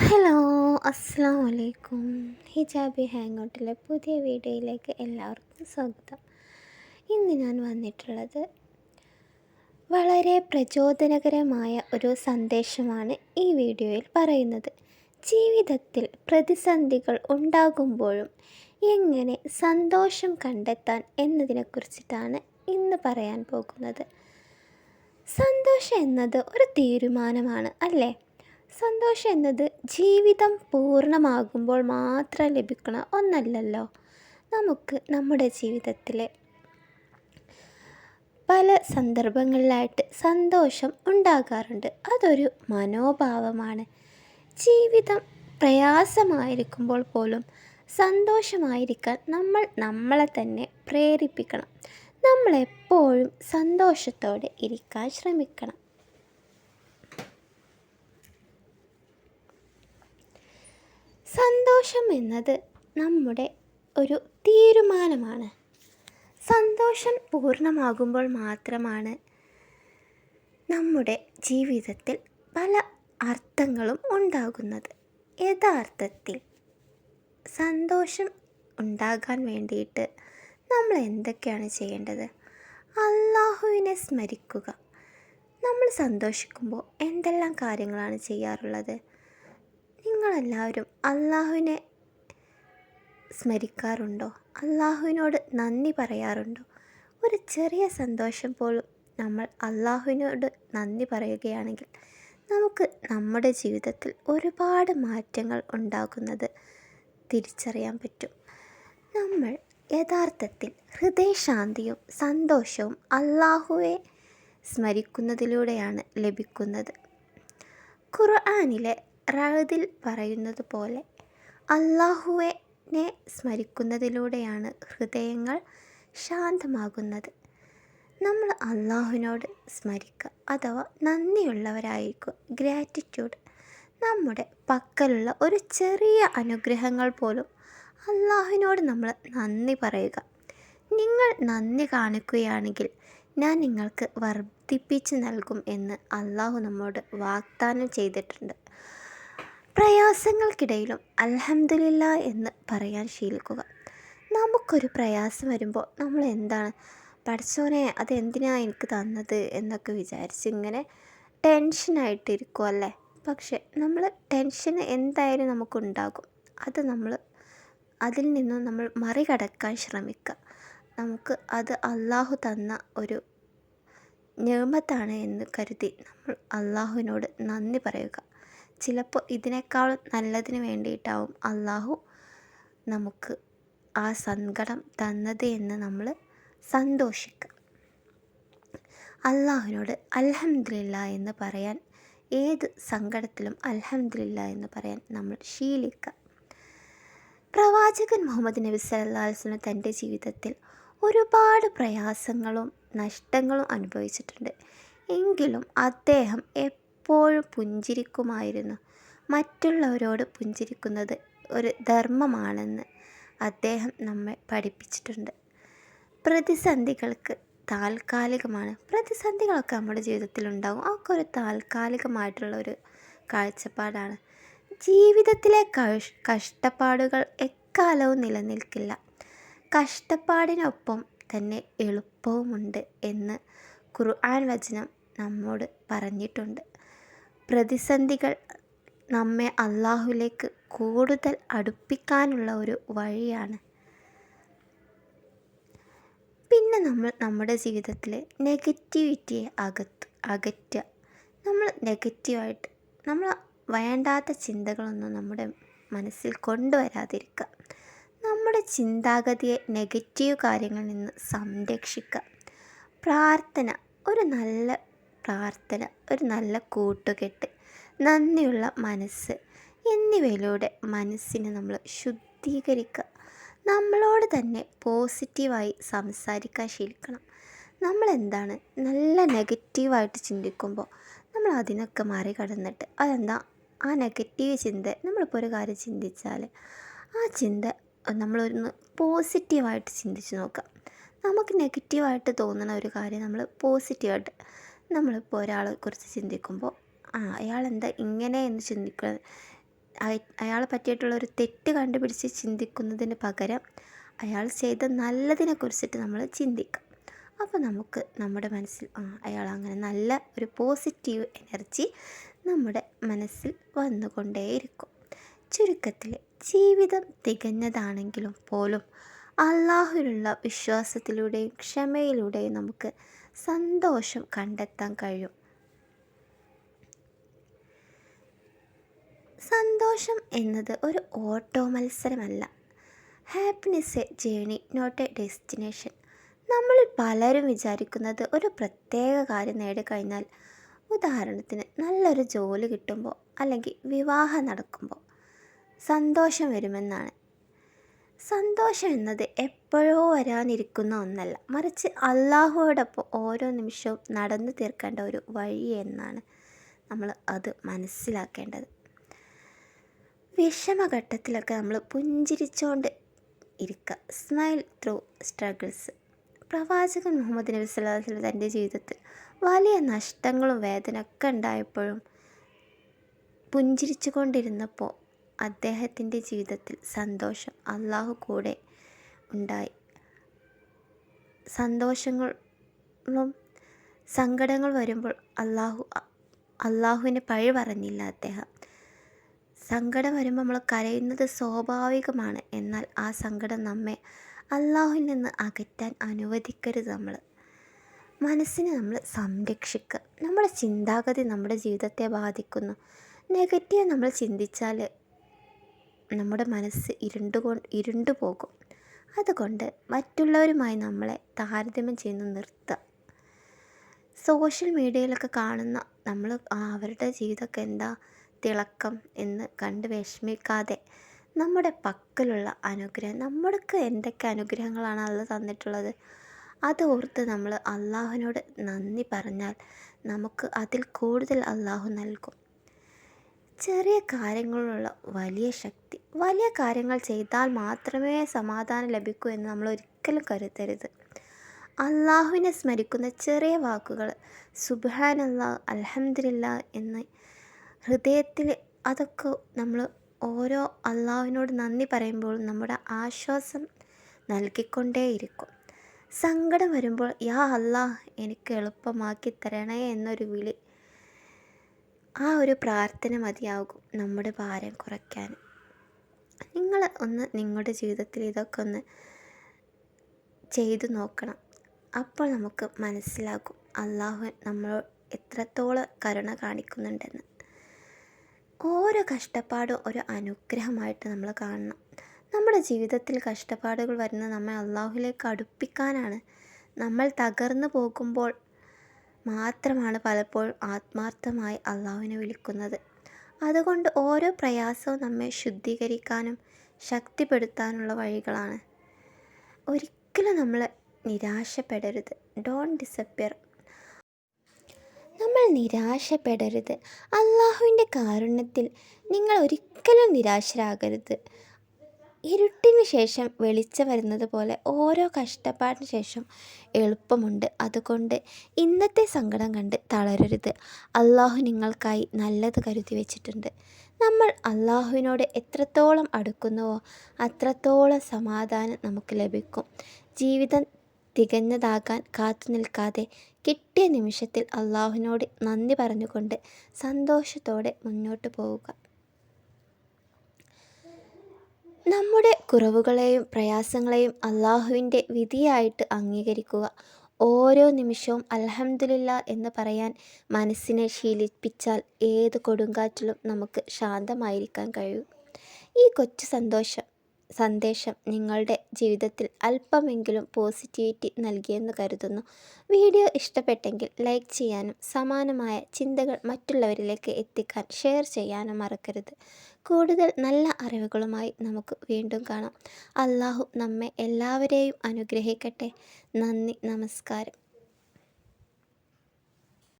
Hello അസ്സാം വലൈക്കും ഹിജാബി hang ഔട്ടിലെ പുതിയ വീഡിയോയിലേക്ക് എല്ലാവർക്കും സ്വാഗതം. ഇന്ന് ഞാൻ വന്നിട്ടുള്ളത് വളരെ പ്രചോദനകരമായ ഒരു സന്ദേശമാണ് ഈ വീഡിയോയിൽ പറയുന്നത്. ജീവിതത്തിൽ പ്രതിസന്ധികൾ ഉണ്ടാകുമ്പോഴും എങ്ങനെ സന്തോഷം കണ്ടെത്താൻ എന്നതിനെക്കുറിച്ചിട്ടാണ് ഇന്ന് പറയാൻ പോകുന്നത്. സന്തോഷം എന്നത് ഒരു തീരുമാനമാണ് അല്ലേ? സന്തോഷം എന്നത് ജീവിതം പൂർണമാകുമ്പോൾ മാത്രം ലഭിക്കുന്ന ഒന്നല്ലല്ലോ. നമുക്ക് നമ്മുടെ ജീവിതത്തിലെ പല സന്ദർഭങ്ങളിലായിട്ട് സന്തോഷം ഉണ്ടാകാറുണ്ട്. അതൊരു മനോഭാവമാണ്. ജീവിതം പ്രയാസമായിരിക്കുമ്പോൾ പോലും സന്തോഷമായിരിക്കാൻ നമ്മൾ നമ്മളെ തന്നെ പ്രേരിപ്പിക്കണം. നമ്മളെപ്പോഴും സന്തോഷത്തോടെ ഇരിക്കാൻ ശ്രമിക്കണം. സന്തോഷം എന്നത് നമ്മുടെ ഒരു തീരുമാനമാണ്. സന്തോഷം പൂർണമാകുമ്പോൾ മാത്രമാണ് നമ്മുടെ ജീവിതത്തിൽ പല അർത്ഥങ്ങളും ഉണ്ടാകുന്നത്. യഥാർത്ഥത്തിൽ സന്തോഷം ഉണ്ടാകാൻ വേണ്ടിയിട്ട് നമ്മൾ എന്തൊക്കെയാണ് ചെയ്യേണ്ടത്? അള്ളാഹുവിനെ സ്മരിക്കുക. നമ്മൾ സന്തോഷിക്കുമ്പോൾ എന്തെല്ലാം കാര്യങ്ങളാണ് ചെയ്യാറുള്ളത്? നിങ്ങളെല്ലാവരും അള്ളാഹുവിനെ സ്മരിക്കാറുണ്ടോ? അള്ളാഹുവിനോട് നന്ദി പറയാറുണ്ടോ? ഒരു ചെറിയ സന്തോഷം പോലും നമ്മൾ അള്ളാഹുവിനോട് നന്ദി പറയുകയാണെങ്കിൽ നമുക്ക് നമ്മുടെ ജീവിതത്തിൽ ഒരുപാട് മാറ്റങ്ങൾ ഉണ്ടാകുന്നത് തിരിച്ചറിയാൻ പറ്റും. നമ്മൾ യഥാർത്ഥത്തിൽ ഹൃദയശാന്തിയും സന്തോഷവും അള്ളാഹുവെ സ്മരിക്കുന്നതിലൂടെയാണ് ലഭിക്കുന്നത്. ഖുർആാനിലെ റഹദിൽ പറയുന്നത് പോലെ അള്ളാഹുവിനെ സ്മരിക്കുന്നതിലൂടെയാണ് ഹൃദയങ്ങൾ ശാന്തമാകുന്നത്. നമ്മൾ അള്ളാഹുവിനോട് സ്മരിക്കുക അഥവാ നന്ദിയുള്ളവരായിരിക്കുക ഗ്രാറ്റിറ്റ്യൂഡ് നമ്മുടെ പക്കലുള്ള ഒരു ചെറിയ അനുഗ്രഹങ്ങൾ പോലും അള്ളാഹുവിനോട് നമ്മൾ നന്ദി പറയുക. നിങ്ങൾ നന്ദി കാണിക്കുകയാണെങ്കിൽ ഞാൻ നിങ്ങൾക്ക് വർദ്ധിപ്പിച്ച് നൽകും എന്ന് അള്ളാഹു നമ്മോട് വാഗ്ദാനം ചെയ്തിട്ടുണ്ട്. പ്രയാസങ്ങൾക്കിടയിലും അലഹമില്ല എന്ന് പറയാൻ ശീലിക്കുക. നമുക്കൊരു പ്രയാസം വരുമ്പോൾ നമ്മൾ എന്താണ് പഠിച്ചോനെ അതെന്തിനാണ് എനിക്ക് തന്നത്? എന്നൊക്കെ വിചാരിച്ച് ഇങ്ങനെ ടെൻഷനായിട്ടിരിക്കും അല്ലേ? പക്ഷെ നമ്മൾ ടെൻഷൻ എന്തായാലും നമുക്കുണ്ടാകും. അത് നമ്മൾ അതിൽ നിന്നും നമ്മൾ മറികടക്കാൻ ശ്രമിക്കുക. നമുക്ക് അത് അള്ളാഹു തന്ന ഒരു നിയമത്താണ് എന്ന് കരുതി നമ്മൾ അള്ളാഹുവിനോട് നന്ദി പറയുക. ചിലപ്പോൾ ഇതിനേക്കാളും നല്ലതിന് വേണ്ടിയിട്ടാവും അള്ളാഹു നമുക്ക് ആ സങ്കടം തന്നത് എന്ന് നമ്മൾ സന്തോഷിക്കുക. അള്ളാഹുവിനോട് അലഹമില്ല എന്ന് പറയാൻ ഏത് സങ്കടത്തിലും അലഹമില്ല എന്ന് പറയാൻ നമ്മൾ ശീലിക്കുക. പ്രവാചകൻ മുഹമ്മദ് നബി സല്ലാസ്ലം തന്റെ ജീവിതത്തിൽ ഒരുപാട് പ്രയാസങ്ങളും നഷ്ടങ്ങളും അനുഭവിച്ചിട്ടുണ്ട്. എങ്കിലും അദ്ദേഹം എപ്പോഴും പുഞ്ചിരിക്കുമായിരുന്നു. മറ്റുള്ളവരോട് പുഞ്ചിരിക്കുന്നത് ഒരു ധർമ്മമാണെന്ന് അദ്ദേഹം നമ്മെ പഠിപ്പിച്ചിട്ടുണ്ട്. പ്രതിസന്ധികൾക്ക് താൽക്കാലികമാണ്. പ്രതിസന്ധികളൊക്കെ നമ്മുടെ ജീവിതത്തിൽ ഉണ്ടാകും അതൊക്കെ ഒരു താൽക്കാലികമായിട്ടുള്ള ഒരു കാഴ്ചപ്പാടാണ്. ജീവിതത്തിലെ കഷ്ടപ്പാടുകൾ എക്കാലവും നിലനിൽക്കില്ല. കഷ്ടപ്പാടിനൊപ്പം തന്നെ എളുപ്പവുമുണ്ട് എന്ന് ഖുർആൻ വചനം നമ്മോട് പറഞ്ഞിട്ടുണ്ട്. പ്രതിസന്ധികൾ നമ്മെ അള്ളാഹുലേക്ക് കൂടുതൽ അടുപ്പിക്കാനുള്ള ഒരു വഴിയാണ്. പിന്നെ നമ്മൾ നമ്മുടെ ജീവിതത്തിൽ നെഗറ്റിവിറ്റിയെ അകത്ത് അകറ്റുക. നമ്മൾ നെഗറ്റീവായിട്ട് നമ്മൾ വേണ്ടാത്ത ചിന്തകളൊന്നും നമ്മുടെ മനസ്സിൽ കൊണ്ടുവരാതിരിക്കുക. നമ്മുടെ ചിന്താഗതിയെ നെഗറ്റീവ് കാര്യങ്ങളിൽ നിന്ന് സംരക്ഷിക്കുക. പ്രാർത്ഥന ഒരു നല്ല പ്രാർത്ഥന ഒരു നല്ല കൂട്ടുകെട്ട് നന്ദിയുള്ള മനസ്സ് എന്നിവയിലൂടെ മനസ്സിനെ നമ്മൾ ശുദ്ധീകരിക്കുക. നമ്മളോട് തന്നെ പോസിറ്റീവായി സംസാരിക്കാൻ ശീലിക്കണം നമ്മളെന്താണ് നല്ല നെഗറ്റീവായിട്ട് ചിന്തിക്കുമ്പോൾ നമ്മൾ അതിനൊക്കെ മറികടന്നിട്ട് അതെന്താ? ആ നെഗറ്റീവ് ചിന്ത നമ്മളിപ്പോൾ ഒരു കാര്യം ചിന്തിച്ചാൽ ആ ചിന്ത നമ്മളൊന്ന് പോസിറ്റീവായിട്ട് ചിന്തിച്ച് നോക്കാം നമുക്ക് നെഗറ്റീവായിട്ട് തോന്നുന്ന ഒരു കാര്യം നമ്മൾ പോസിറ്റീവായിട്ട് നമ്മളിപ്പോൾ ഒരാളെ കുറിച്ച് ചിന്തിക്കുമ്പോൾ ആ അയാൾ എന്താ ഇങ്ങനെ എന്ന് ചിന്തിക്ക അയാളെ പറ്റിയിട്ടുള്ള ഒരു തെറ്റ് കണ്ടുപിടിച്ച് ചിന്തിക്കുന്നതിന് പകരം അയാൾ ചെയ്ത നല്ലതിനെ കുറിച്ചിട്ട് നമ്മൾ ചിന്തിക്കാം. അപ്പോൾ നമുക്ക് നമ്മുടെ മനസ്സിൽ ആ അയാൾ അങ്ങനെ നല്ല ഒരു പോസിറ്റീവ് എനർജി നമ്മുടെ മനസ്സിൽ വന്നുകൊണ്ടേയിരിക്കും. ചുരുക്കത്തിൽ ജീവിതം തികഞ്ഞതാണെങ്കിലും പോലും അള്ളാഹുലുള്ള വിശ്വാസത്തിലൂടെയും ക്ഷമയിലൂടെയും നമുക്ക് സന്തോഷം കണ്ടെത്താൻ കഴിയും. സന്തോഷം എന്നത് ഒരു auto മത്സരമല്ല. Happiness a journey not a destination നമ്മൾ പലരും വിചാരിക്കുന്നത് ഒരു പ്രത്യേക കാര്യം നേടിക്കഴിഞ്ഞാൽ ഉദാഹരണത്തിന് നല്ലൊരു ജോലി കിട്ടുമ്പോൾ അല്ലെങ്കിൽ വിവാഹം നടക്കുമ്പോൾ സന്തോഷം വരുമെന്നാണ്. സന്തോഷം എന്നത് എപ്പോഴോ വരാനിരിക്കുന്ന ഒന്നല്ല. മറിച്ച് അള്ളാഹുവോടൊപ്പം ഓരോ നിമിഷവും നടന്നു തീർക്കേണ്ട ഒരു വഴി എന്നാണ് നമ്മൾ അത് മനസ്സിലാക്കേണ്ടത്. വിഷമഘട്ടത്തിലൊക്കെ നമ്മൾ പുഞ്ചിരിച്ചുകൊണ്ട് ഇരിക്കുക സ്മൈൽ ത്രൂ സ്ട്രഗിൾസ് പ്രവാചകൻ മുഹമ്മദ് നബി സ്വല്ലാസ്ലം തന്റെ ജീവിതത്തിൽ വലിയ നഷ്ടങ്ങളും വേദനയൊക്കെ ഉണ്ടായപ്പോഴും പുഞ്ചിരിച്ചു കൊണ്ടിരുന്നപ്പോൾ അദ്ദേഹത്തിന്റെ ജീവിതത്തിൽ സന്തോഷം അള്ളാഹു കൂടെ ഉണ്ടായി. സന്തോഷങ്ങളും സങ്കടങ്ങൾ വരുമ്പോൾ അള്ളാഹു അള്ളാഹുവിനെ പഴി പറഞ്ഞില്ല അദ്ദേഹം. സങ്കടം വരുമ്പോൾ നമ്മൾ കരയുന്നത് സ്വാഭാവികമാണ്. എന്നാൽ ആ സങ്കടം നമ്മെ അള്ളാഹുവിൽ നിന്ന് അകറ്റാൻ അനുവദിക്കരുത് നമ്മൾ. മനസ്സിനെ നമ്മൾ സംരക്ഷിക്കുക. നമ്മുടെ ചിന്താഗതി നമ്മുടെ ജീവിതത്തെ ബാധിക്കുന്നു. നെഗറ്റീവ് നമ്മൾ ചിന്തിച്ചാൽ നമ്മുടെ മനസ്സ് ഇരുണ്ടു ഇരുണ്ടു പോകും. അതുകൊണ്ട് മറ്റുള്ളവരുമായി നമ്മളെ താരതമ്യം ചെയ്യുന്ന നിർത്തുക സോഷ്യൽ മീഡിയയിലൊക്കെ കാണുന്ന നമ്മൾ അവരുടെ ജീവിതമൊക്കെ എന്താ തിളക്കം എന്ന് കണ്ട് വിഷമിക്കാതെ നമ്മുടെ പക്കലുള്ള അനുഗ്രഹം നമ്മൾക്ക് എന്തൊക്കെ അനുഗ്രഹങ്ങളാണ് അല്ല തന്നിട്ടുള്ളത് അത് ഓർത്ത് നമ്മൾ അള്ളാഹുവിനോട് നന്ദി പറഞ്ഞാൽ നമുക്ക് അതിൽ കൂടുതൽ അള്ളാഹു നൽകും. ചെറിയ കാര്യങ്ങളുള്ള വലിയ ശക്തി വലിയ കാര്യങ്ങൾ ചെയ്താൽ മാത്രമേ സമാധാനം ലഭിക്കൂ എന്ന് നമ്മൾ ഒരിക്കലും കരുതരുത്. അള്ളാഹുവിനെ സ്മരിക്കുന്ന ചെറിയ വാക്കുകൾ സുബാൻ അല്ലാ അലഹമില്ല എന്ന് ഹൃദയത്തിൽ അതൊക്കെ നമ്മൾ ഓരോ അള്ളാഹുവിനോട് നന്ദി പറയുമ്പോൾ നമ്മുടെ ആശ്വാസം നൽകിക്കൊണ്ടേയിരിക്കും സങ്കടം വരുമ്പോൾ യാ അല്ലാഹ് എനിക്ക് എളുപ്പമാക്കി തരണേ എന്നൊരു വിളി ആ ഒരു പ്രാർത്ഥന മതിയാകും നമ്മുടെ ഭാരം കുറയ്ക്കാൻ. നിങ്ങൾ ഒന്ന് നിങ്ങളുടെ ജീവിതത്തിൽ ഇതൊക്കെ ഒന്ന് ചെയ്തു നോക്കണം. അപ്പോൾ നമുക്ക് മനസ്സിലാകും അള്ളാഹു നമ്മൾ എത്രത്തോളം കരുണ കാണിക്കുന്നുണ്ടെന്ന്. ഓരോ കഷ്ടപ്പാടും ഒരു അനുഗ്രഹമായിട്ട് നമ്മൾ കാണണം. നമ്മുടെ ജീവിതത്തിൽ കഷ്ടപ്പാടുകൾ വരുന്ന നമ്മെ അള്ളാഹുലേക്ക് അടുപ്പിക്കാനാണ് നമ്മൾ തകർന്നു പോകുമ്പോൾ മാത്രമാണ് പലപ്പോഴും ആത്മാർത്ഥമായി അള്ളാഹുവിനെ വിളിക്കുന്നത്. അതുകൊണ്ട് ഓരോ പ്രയാസവും നമ്മെ ശുദ്ധീകരിക്കാനും ശക്തിപ്പെടുത്താനുള്ള വഴികളാണ്. ഒരിക്കലും നമ്മൾ നിരാശപ്പെടരുത്. ഡോൺ ഡിസപ്പിയർ നമ്മൾ നിരാശപ്പെടരുത്. അള്ളാഹുവിന്റെ കാരുണ്യത്തിൽ നിങ്ങൾ ഒരിക്കലും നിരാശരാകരുത്. ഇരുട്ടിന് ശേഷം വെളിച്ചം വരുന്നത് പോലെ ഓരോ കഷ്ടപ്പാടിന് ശേഷം എളുപ്പമുണ്ട്. അതുകൊണ്ട് ഇന്നത്തെ സങ്കടം കണ്ട് തളരരുത്. അള്ളാഹു നിങ്ങൾക്കായി നല്ലത് കരുതി വെച്ചിട്ടുണ്ട്. നമ്മൾ അള്ളാഹുവിനോട് എത്രത്തോളം അടുക്കുന്നുവോ അത്രത്തോളം സമാധാനം നമുക്ക് ലഭിക്കും. ജീവിതം തികഞ്ഞതാകാൻ കാത്തു നിൽക്കാതെ കിട്ടിയ നിമിഷത്തിൽ അള്ളാഹുവിനോട് നന്ദി പറഞ്ഞുകൊണ്ട് സന്തോഷത്തോടെ മുന്നോട്ട് പോവുക. നമ്മുടെ കുറവുകളെയും പ്രയാസങ്ങളെയും അള്ളാഹുവിന്റെ വിധിയായിട്ട് അംഗീകരിക്കുക. ഓരോ നിമിഷവും അലഹമില്ല എന്ന് പറയാൻ മനസ്സിനെ ശീലിപ്പിച്ചാൽ ഏത് കൊടുങ്കാറ്റിലും നമുക്ക് ശാന്തമായിരിക്കാൻ കഴിയും. ഈ കൊച്ചു സന്തോഷം സന്ദേശം നിങ്ങളുടെ ജീവിതത്തിൽ അല്പമെങ്കിലും പോസിറ്റിവിറ്റി നൽകിയെന്ന് കരുതുന്നു. വീഡിയോ ഇഷ്ടപ്പെട്ടെങ്കിൽ ലൈക്ക് ചെയ്യാനും സമാനമായ ചിന്തകൾ മറ്റുള്ളവരിലേക്ക് എത്തിക്കാൻ ഷെയർ ചെയ്യാനും മറക്കരുത്. കൂടുതൽ നല്ല അറിവുകളുമായി നമുക്ക് വീണ്ടും കാണാം. അള്ളാഹു നമ്മെ എല്ലാവരെയും അനുഗ്രഹിക്കട്ടെ. നന്ദി നമസ്കാരം.